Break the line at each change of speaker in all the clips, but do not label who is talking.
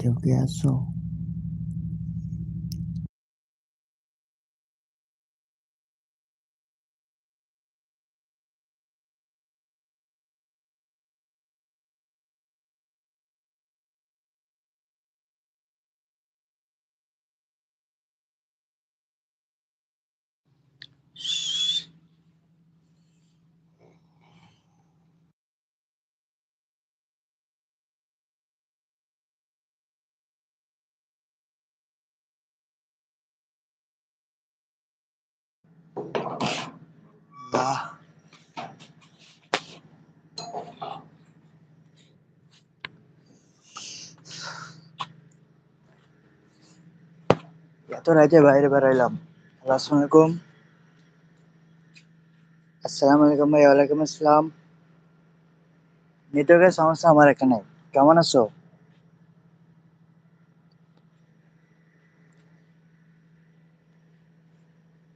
কেউ কি বাইরে আসসালামু আলাইকুম। ভাই, ওয়ালাইকুম আসসালাম। নেটওয়ার্কের সমস্যা আমার এখানে কেমন আছো?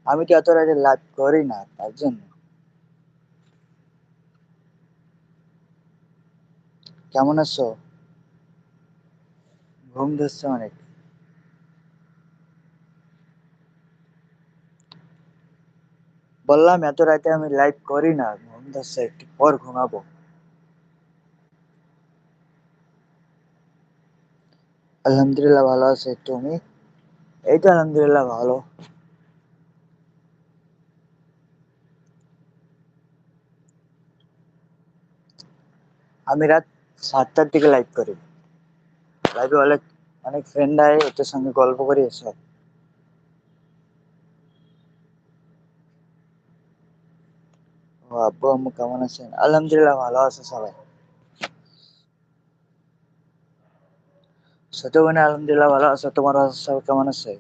আমি তো এত রাতে লাইভ করি না, তার জন্য। কেমন আছো? ঘুম ধরছে অনেক। বললাম, এত রাতে আমি লাইভ করি না, ঘুম ধরছে, একটু পর ঘুমাবো। আলহামদুলিল্লাহ ভালো আছে, তুমি? এই তো আলহামদুলিল্লাহ ভালো। আমি রাত সাতটার দিকে লাইভ করি। লাইভে অনেক অনেক ফ্রেন্ড আয়, ওদের সঙ্গে গল্প করি এসব। ও আব্বু, আম্মু কেমন আছেন? আলহামদুলিল্লাহ ভালো আছে সবাই। ছোট বোন, আলহামদুলিল্লাহ ভালো আছে। তোমার সবাই কেমন আছে?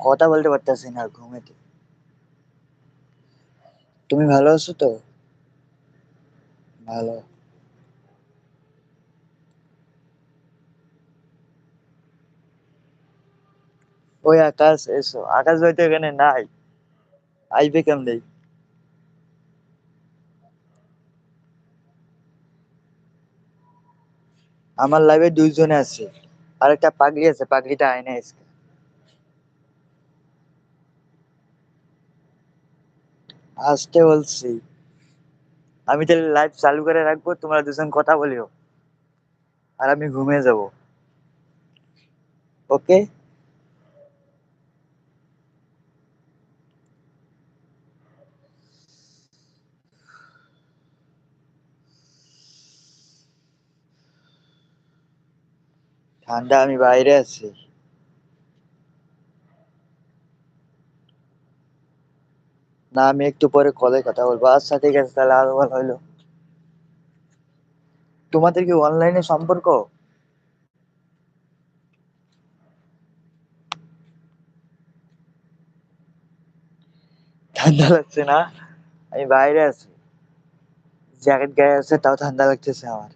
কথা বলতে পারতেছি না ঘুমেতে তুমি ভালো আছো তো? ভালো ওই আকাশ, এসো। আকাশ ভাই তো এখানে নাই। আইবে কেমনে? আমার লাইভে দুইজনে আছে। আর একটা পাগড়ি আছে, পাগড়িটা আয়না আজকে। আসতে বলছি। আমি তাহলে লাইভ চালু করে রাখব, তোমরা দুজন কথা বলিও। আর আমি ঘুমিয়ে যাব। ওকে? ঠান্ডা, আমি বাইরে আছি। না, আমি একটু পরে কলে কথা বলব। আচ্ছা ঠিক আছে, তাহলে আরও ভালো হইল। তোমাদের কি অনলাইনে সম্পর্ক? ঠান্ডা লাগছে না? আমি বাইরে আছি। জ্যাকেট গায়ে আছে, তাও ঠান্ডা লাগতেছে আমার।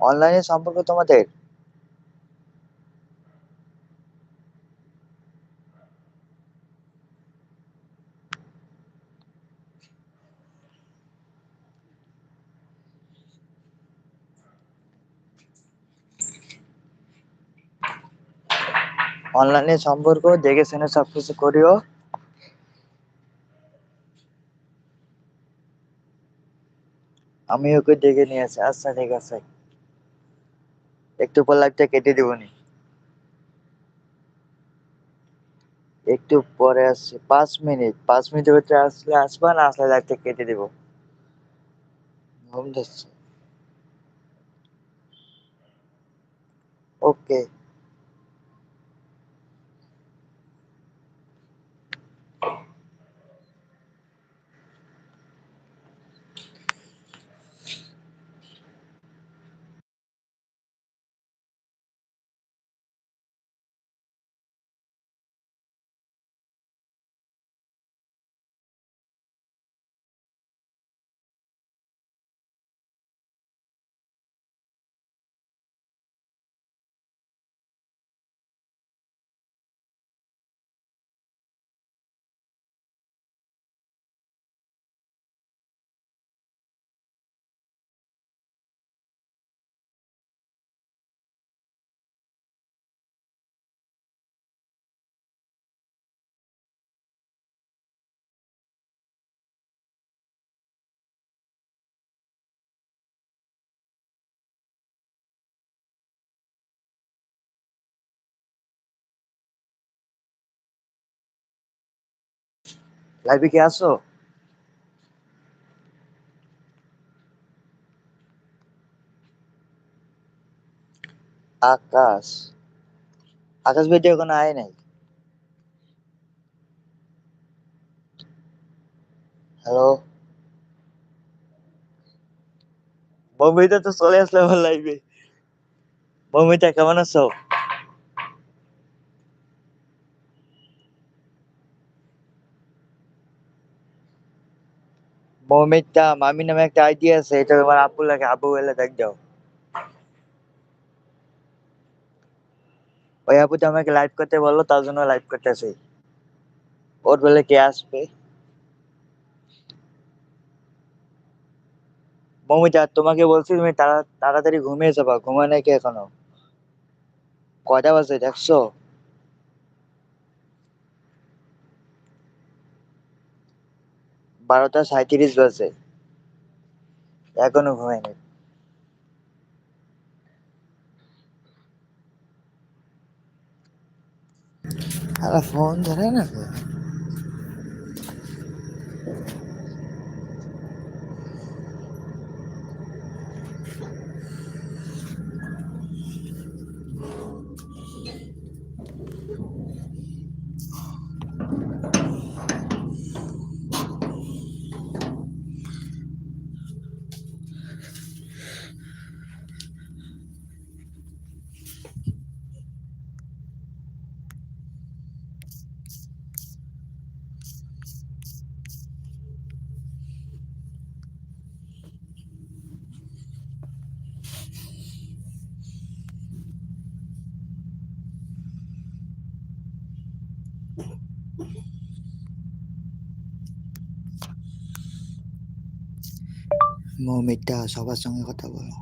অনলাইনে সম্পর্ক তোমাদের? অনলাইনে সম্পর্ক, দেখে শুনে সবকিছু করিও। আমি ওকে ডেকে নিয়ে আসি। আচ্ছা ঠিক আছে। একটু পর লাইভটা কেটে দিবনি। একটু পরে আসছি। পাঁচ মিনিট। পাঁচ মিনিটের ভিতরে আসলে আসবা, না আসলে লাইভটা কেটে দিব? ঘুম ওকে। লাইভে কি আসো আকাশ আকাশ ভাই তো এখনও আয় নাই হ্যালো মমিতা তো চলে আসলো আমার লাইভে মমিতা কেমন আছো মমিতা মামি নামে একটা আইডি আছে, এটা তোমার আপু লাগে আপু বলে দেখ যাও। ওই আপু তো আমাকে লাইভ করতে বলল, তার জন্য লাইভ করতেছি। ওর বলে কে আসবে? মমিতা তোমাকে বলছি তুমি তাড়া, তাড়াতাড়ি ঘুমিয়ে যাবা ঘুমায় নাকি এখনও? কয়টা বাজে, দেখছ? বারোটা সাঁত্রিশ বাজে। এখনও ঘুমাইনি। আরে ফোন ধরে না তো। মৌমিতা সবার সঙ্গে কথা বলো